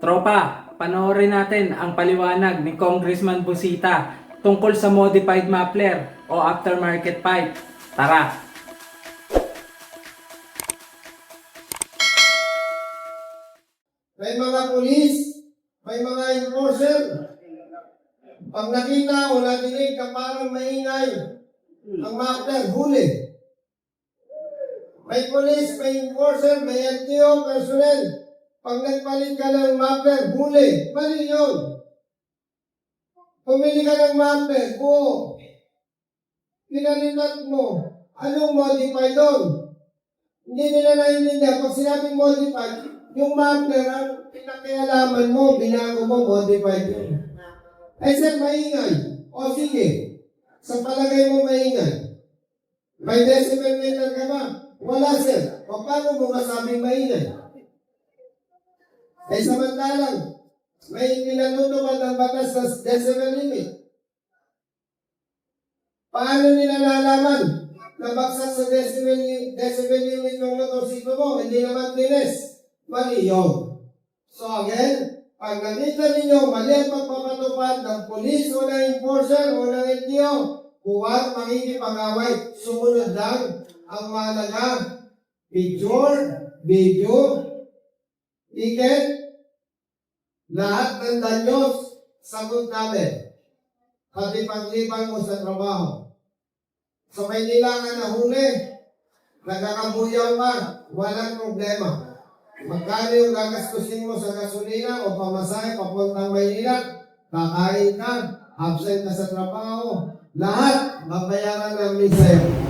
Tropa, panoorin natin ang paliwanag ni Congressman Busita tungkol sa modified muffler o aftermarket pipe. Tara! May mga pulis, may mga enforcer. Pag nakita o nadinig ka parang maingay, ang master, huli. May pulis, may enforcer, may LTO personnel. Pag nagpalit ka ng mapper, huli. Mali yun. Pumili ka ng mapper, buo. Pinalitat mo. Anong modify doon? Hindi nila naiintindihan. Pag sinabing modified, yung mapper, ang pinakialaman mo, binago mo, modified yun. Ay sir, maingay. O sige, sa palagay mo maingay. May decibel meter ka ba? Wala sir. O paano mo masabing maingay? Ay samantalang, may pinatutupad ng batas sa decibel limit. Paano nila nalaman na baksak sa decibel, decibel limit ng motorsiklo mo? Hindi naman tinis. Mali yun. So again, pag nakita ninyo mali ang pagpapatupad ng polis o ng enforcer o ng LTO, huwag makikipag-away. Sumunod lang ang mahalaga. Picture, video, ticket, lahat ng danyos, sagot namin. Kalipang-lipang mo sa trabaho. Sa Maynila ka nahuli, nagkakabuyaw ka, walang problema. Magkano yung gagastusin mo sa gasolina o pamasahe papuntang Maynila? Kakain ka, absent ka sa trabaho. Lahat, babayaran ng sa'yo.